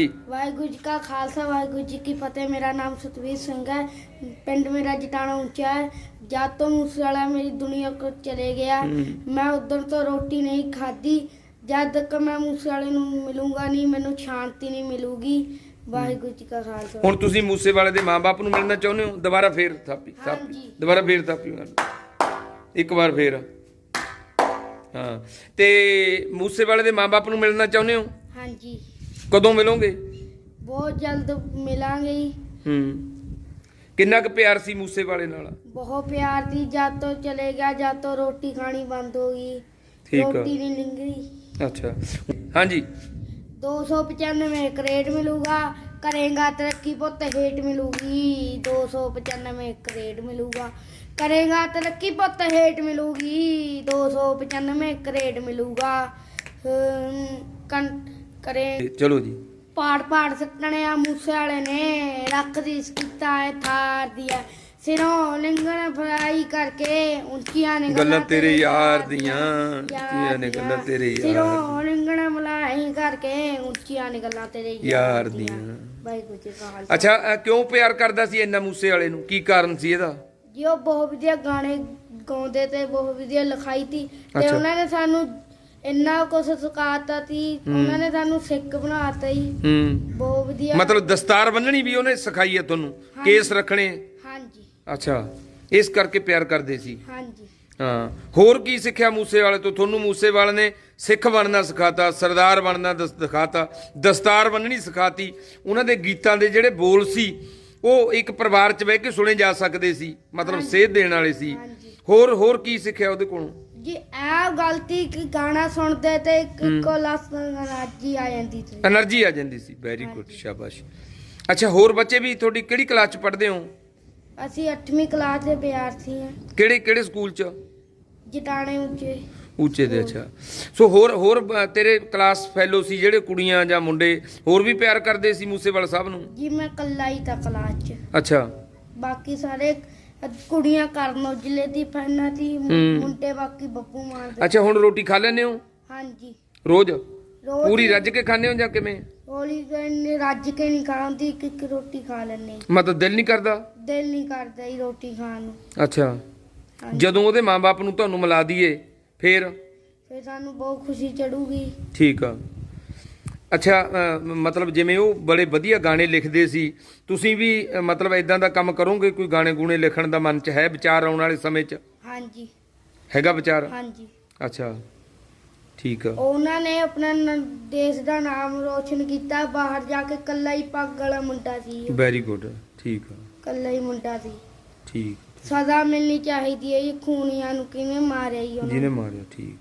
ਵਾਹਿਗੁਰੂ ਜੀ ਕਾ ਖਾਲਸਾ ਵਾਹਿਗੁਰੂ ਜੀ ਕੀ ਫਤਿਹ। ਮੇਰਾ ਨਾਮ ਸਤਵੀਰ ਸਿੰਘ ਹੈ। ਪਿੰਡ ਮੇਰਾ ਜਟਾਣਾ ਉੱਚਾ ਹੈ। ਜਦ ਤੋਂ ਮੂਸੇ ਵਾਲਾ ਮੇਰੀ ਦੁਨੀਆ ਕੋ ਚਲੇ ਗਿਆ। ਮੈਂ ਉਦੋਂ ਤੋਂ ਰੋਟੀ ਨਹੀਂ ਖਾਧੀ। ਜਦ ਤੱਕ ਮੈਂ ਮੂਸੇ ਵਾਲੇ ਨੂੰ ਮਿਲੂੰਗਾ ਨਹੀਂ ਮੈਨੂੰ ਸ਼ਾਂਤੀ ਨਹੀਂ ਮਿਲੂਗੀ। ਵਾਹਿਗੁਰੂ ਜੀ ਕਾ ਖਾਲਸਾ। ਹੁਣ ਤੁਸੀਂ ਮੂਸੇ ਵਾਲੇ ਦੇ ਮਾਪੇ ਨੂੰ ਮਿਲਣਾ ਚਾਹੁੰਦੇ ਹੋ? ਦੁਬਾਰਾ ਫੇਰ ਥਾਪੀ। ਦੁਬਾਰਾ ਫੇਰ ਥਾਪੀ ਇੱਕ ਵਾਰ ਫੇਰ। ਹਾਂ। ਤੇ ਮੂਸੇ ਵਾਲੇ ਦੇ ਮਾਪੇ ਨੂੰ ਮਿਲਣਾ ਚਾਹੁੰਦੇ ਹੋ? ਹਾਂਜੀ। ਕਦੋਂ ਮਿਲੋਗੇ? ਬਹੁਤ ਜਲਦ ਮਿਲਾਂਗੇ ਜੀ। ਹੂੰ। ਕਿੰਨਾ ਕੁ ਪਿਆਰ ਸੀ ਮੂਸੇ ਵਾਲੇ ਨਾਲ? ਬਹੁਤ ਪਿਆਰ ਦੀ ਜਦ ਤੋਂ ਚਲੇ ਗਿਆ ਜਦ ਤੋਂ ਰੋਟੀ ਖਾਣੀ ਬੰਦ ਹੋ ਗਈ। ਠੀਕ ਆ। ਰੋਟੀ ਨਹੀਂ ਲਿੰਗਰੀ ਅੱਛਾ। ਹਾਂਜੀ। 295 ਕਰੇਟ ਮਿਲੂਗਾ ਕਰੇਗਾ ਤਰੱਕੀ ਪੁੱਤ ਹੇਟ ਮਿਲੂਗੀ। 295 ਕਰੇਟ ਮਿਲੂਗਾ ਕਰੇਗਾ ਤਰੱਕੀ ਪੁੱਤ ਹੇਟ ਮਿਲੂਗੀ। 295 ਕਰੇਟ ਮਿਲੂਗਾ। ਹਮ, ਕੰ- ਕਰੇ। ਚਲੋ ਜੀ। ਪਾੜ ਪਾੜ ਸੱਟਣੇ ਆ ਮੂਸੇ ਵਾਲੇ ਨੇ। ਰੱਖ ਦੀ ਸਕੀਤਾ ਹੈ ਥਾਰ ਦੀਆ ਸਿਰੋਂ ਲਿੰਗਣ ਫਰਾਈ ਕਰਕੇ ਉੱਚੀਆਂ ਨੇ ਗੱਲਾਂ ਤੇਰੇ ਯਾਰ ਦੀਆਂ ਉੱਚੀਆਂ ਨੇ ਗੱਲਾਂ ਤੇਰੇ ਯਾਰ ਸਿਰੋਂ ਲਿੰਗਣ ਮਲਾਈ ਕਰਕੇ ਉੱਚੀਆਂ ਨੇ ਗੱਲਾਂ ਤੇਰੇ ਯਾਰ ਦੀਆਂ। ਵਾਹਿਗੁਰੂ ਜੀ ਕਾ ਖਾਲਸਾ। ਅੱਛਾ ਕਿਉਂ ਪਿਆਰ ਕਰਦਾ ਸੀ ਇੰਨਾ ਮੂਸੇ ਵਾਲੇ ਨੂੰ? ਕੀ ਕਾਰਨ ਸੀ ਇਹਦਾ? ਜੀ ਉਹ ਬਹੁਤ ਵਧੀਆ ਗਾਣੇ ਗਾਉਂਦੇ ਤੇ ਬਹੁਤ ਵਧੀਆ ਲਿਖਾਈ ਤੀ। ਤੇ ਅੱਛਾ। ਉਹਨਾਂ ਨੇ ਸਾਨੂੰ ਇੰਨਾ ਕੁਝ ਸਿਖਾਤਾ ਸੀ ਉਹਨਾਂ ਨੇ ਸਾਨੂੰ ਸਿੱਖ ਬਣਾਤਾ ਜੀ। ਹੂੰ। ਬਹੁਤ ਵਧੀਆ। ਮਤਲਬ ਦਸਤਾਰ ਬੰਨਣੀ ਵੀ ਉਹਨੇ ਸਿਖਾਈ ਹੈ ਤੁਹਾਨੂੰ ਕੇਸ ਰੱਖਣੇ। ਹਾਂਜੀ। ਅੱਛਾ ਇਸ ਕਰਕੇ ਪਿਆਰ ਕਰਦੇ ਸੀ। ਹਾਂਜੀ। ਹਾਂ ਹੋਰ ਕੀ ਸਿੱਖਿਆ ਮੂਸੇ ਵਾਲੇ ਤੋਂ? ਤੁਹਾਨੂੰ ਮੂਸੇ ਵਾਲੇ ਨੇ ਸਿੱਖ ਬਣਨਾ ਸਿਖਾਤਾ ਸਰਦਾਰ ਬਣਨਾ ਦਿਖਾਤਾ ਦਸਤਾਰ ਬੰਨਣੀ ਸਿਖਾਤੀ। ਉਹਨਾਂ ਦੇ ਗੀਤਾਂ ਦੇ ਜਿਹੜੇ ਬੋਲ ਸੀ ਉਹ ਇੱਕ ਪਰਿਵਾਰ 'ਚ ਬਹਿ ਕੇ ਸੁਣੇ ਜਾ ਸਕਦੇ ਸੀ ਮਤਲਬ ਸੇਧ ਦੇਣ ਵਾਲੇ ਸੀ। ਹੋਰ ਹੋਰ ਕੀ ਸਿੱਖਿਆ ਉਹਦੇ ਕੋਲੋਂ? ਜੀ ਇਹ ਗਲਤੀ ਕਿ ਗਾਣਾ ਸੁਣਦੇ ਤੇ ਇੱਕ ਕੋਲਾਸ ਐਨਰਜੀ ਆ ਜਾਂਦੀ ਸੀ। એનર્ਜੀ ਆ ਜਾਂਦੀ ਸੀ। ਵੈਰੀ ਗੁੱਡ ਸ਼ਾਬਾਸ਼। ਅੱਛਾ ਹੋਰ ਬੱਚੇ ਵੀ ਤੁਹਾਡੀ ਕਿਹੜੀ ਕਲਾਸ ਚ ਪੜ੍ਹਦੇ ਹੋ? ਅਸੀਂ 8ਵੀਂ ਕਲਾਸ ਦੇ ਵਿਦਿਆਰਥੀ ਹਾਂ ਕਿਹੜੇ ਕਿਹੜੇ ਸਕੂਲ ਚ? ਜਟਾਣੇ ਉੱਚੇ। ਉੱਚੇ ਦੇ ਅੱਛਾ। ਸੋ ਹੋਰ ਹੋਰ ਤੇਰੇ ਕਲਾਸ ਫੈਲੋ ਸੀ ਜਿਹੜੇ ਕੁੜੀਆਂ ਜਾਂ ਮੁੰਡੇ ਹੋਰ ਵੀ ਪਿਆਰ ਕਰਦੇ ਸੀ ਮੂਸੇਵਾਲਾ ਸਾਹਿਬ ਨੂੰ? ਜੀ ਮੈਂ ਇਕੱਲਾ ਹੀ ਤਾਂ ਕਲਾਸ 'ਚ। ਅੱਛਾ। ਬਾਕੀ ਸਾਰੇ ਕੁੜੀਆਂ ਕਰਨ ਔਜਲੇ ਦੀ ਫੈਨਾਂ ਹੂੰ। ਮੁੰਡੇ ਬਾਕੀ ਬੱਬੂ ਮਾਰਦੇ ਅੱਛਾ ਹੁਣ ਰੋਟੀ ਖਾ ਲੈਂਦੇ ਹੋ? ਹਾਂਜੀ। ਰੋਜ਼? ਰੋਜ਼ ਪੂਰੀ ਰੱਜ ਕੇ ਖਾਂਦੇ ਹੋ ਜਾਂ ਕਿਵੇਂ? ਹੋਲੀ ਨੇ ਰੱਜ ਕੇ ਨਹੀਂ ਖਾਂਦੀ ਇੱਕ ਇੱਕ ਰੋਟੀ ਖਾ ਲੈਣੇ ਮਤਲਬ ਦਿਲ ਨਹੀਂ ਕਰਦਾ? ਦਿਲ ਨਹੀਂ ਕਰਦਾ ਹੀ ਰੋਟੀ ਖਾਣ ਨੂੰ। ਅੱਛਾ। ਹਾਂਜੀ। ਜਦੋਂ ਉਹਦੇ ਮਾਪੇ ਨੂੰ ਤੁਹਾਨੂੰ ਮਿਲਾ ਦਈਏ ਫੇਰ? ਫਿਰ ਸਾਨੂੰ ਬਹੁਤ ਖੁਸ਼ੀ ਚੜੂਗੀ। ਠੀਕ ਆ। ਅੱਛਾ ਮਤਲਬ ਜਿਵੇਂ ਉਹ ਬੜੇ ਵਧੀਆ ਗਾਣੇ ਲਿਖਦੇ ਸੀ ਤੁਸੀਂ ਵੀ ਮਤਲਬ ਇਦਾਂ ਦਾ ਕੰਮ ਕਰੋਗੇ ਕੋਈ ਗਾਣੇ ਗੂਣੇ ਲਿਖਣ ਦਾ ਮਨ 'ਚ? ਹੈ ਵਿਚਾਰ ਆਉਣ ਵਾਲੇ ਸਮੇਂ 'ਚ? ਹਾਂਜੀ। ਹੈਗਾ ਵਿਚਾਰ? ਹਾਂਜੀ। ਅੱਛਾ ਠੀਕ ਆ। ਉਹਨਾਂ ਨੇ ਆਪਣਾ ਨ- ਦੇਸ਼ ਦਾ ਨਾਮ ਰੋਸ਼ਨ ਕੀਤਾ ਬਾਹਰ ਜਾ ਕੇ ਕੱਲਾ ਹੀ ਪੱਗ ਵਾਲਾ ਮੁੰਡਾ ਸੀ ਉਹ। ਵੈਰੀ ਗੁੱਡ ਠੀਕ ਆ। ਕੱਲਾ ਹੀ ਮੁੰਡਾ ਸੀ। ਠੀਕ। ਸਜ਼ਾ ਮਿਲਣੀ ਚਾਹੀਦੀ ਹੈ ਇਹ ਖੂਨੀਆਂ ਨੂੰ ਕਿਵੇਂ ਮਾਰਿਆ ਜੀ ਉਹਨਾਂ? ਜਿਹਨੇ ਮਾਰਿਆ ਠੀਕ।